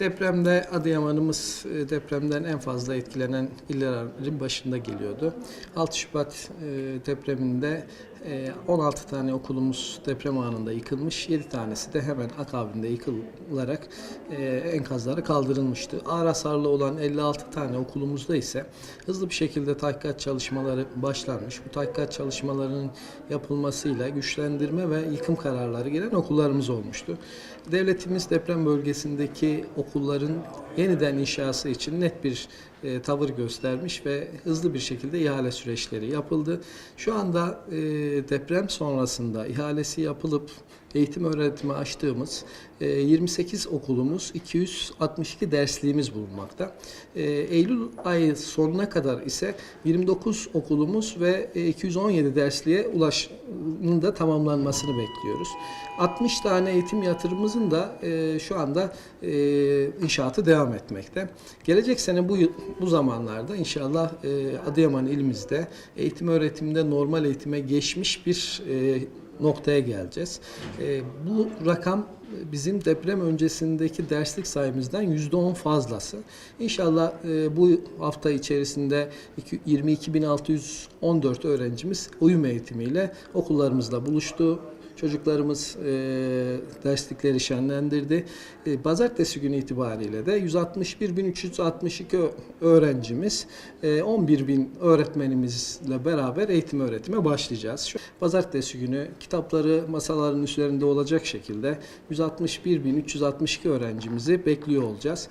Depremde Adıyaman'ımız e, depremden en fazla etkilenen illerin başında geliyordu. 6 Şubat e, depreminde 16 tane okulumuz deprem anında yıkılmış, 7 tanesi de hemen akabinde yıkılarak e, enkazlara kaldırılmıştı. Ağır hasarlı olan 56 tane okulumuzda ise hızlı bir şekilde tahkikat çalışmaları başlanmış. Bu tahkikat çalışmalarının yapılmasıyla güçlendirme ve yıkım kararları gelen okullarımız olmuştu. Devletimiz deprem bölgesindeki okulların yeniden inşası için net bir e, tavır göstermiş ve hızlı bir şekilde ihale süreçleri yapıldı. Şu anda e, deprem sonrasında ihalesi yapılıp eğitim öğretimi açtığımız e, 28 okulumuz, 262 dersliğimiz bulunmakta. E, Eylül ayı sonuna kadar ise 29 okulumuz ve e, 217 dersliğe ulaşımın da tamamlanmasını bekliyoruz. 60 tane eğitim yatırımımızın da e, şu anda e, inşaatı devam etmekte. Gelecek sene bu bu zamanlarda inşallah e, Adıyaman ilimizde eğitim öğretimde normal eğitime geçmiş bir e, noktaya geleceğiz. E, bu rakam bizim deprem öncesindeki derslik sayımızdan %10 fazlası. İnşallah e, bu hafta içerisinde iki- 22.614 öğrencimiz uyum eğitimiyle okullarımızla buluştu. Çocuklarımız e, derslikleri şenlendirdi. E, pazartesi günü itibariyle de 161.362 ö- öğrencimiz, e, 11.000 öğretmenimizle beraber eğitim öğretime başlayacağız. Şu, pazartesi günü kitapları masaların üzerinde olacak şekilde 161.362 öğrencimizi bekliyor olacağız.